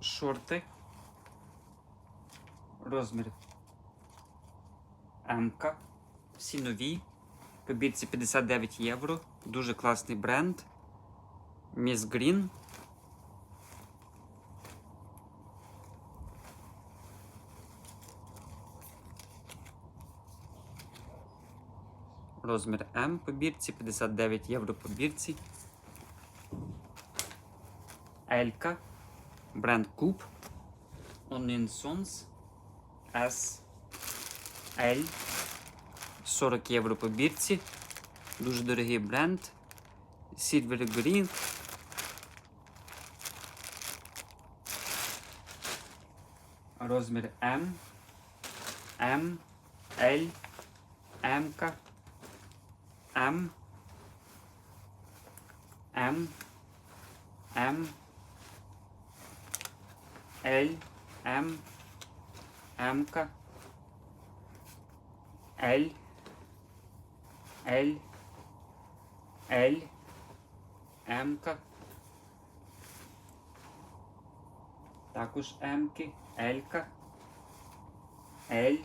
шорти. Розмір МК. Всі нові. По бірці 59 євро. Дуже класний бренд. Miss Green. Розмір М по бірці, 59 євро по бірці. Елька. Бренд Куб. Onion Sons. S. L. 40 євро по бірці. Дуже дорогий бренд. Silver Green. Розмір М. М. L. М. М. М. М. L. М. М. L. L. L. М. Також М. Л. Л.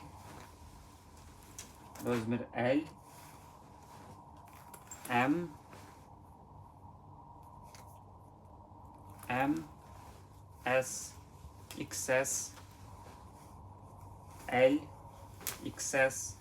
Розмір L. М. М. С. XS. L. XS.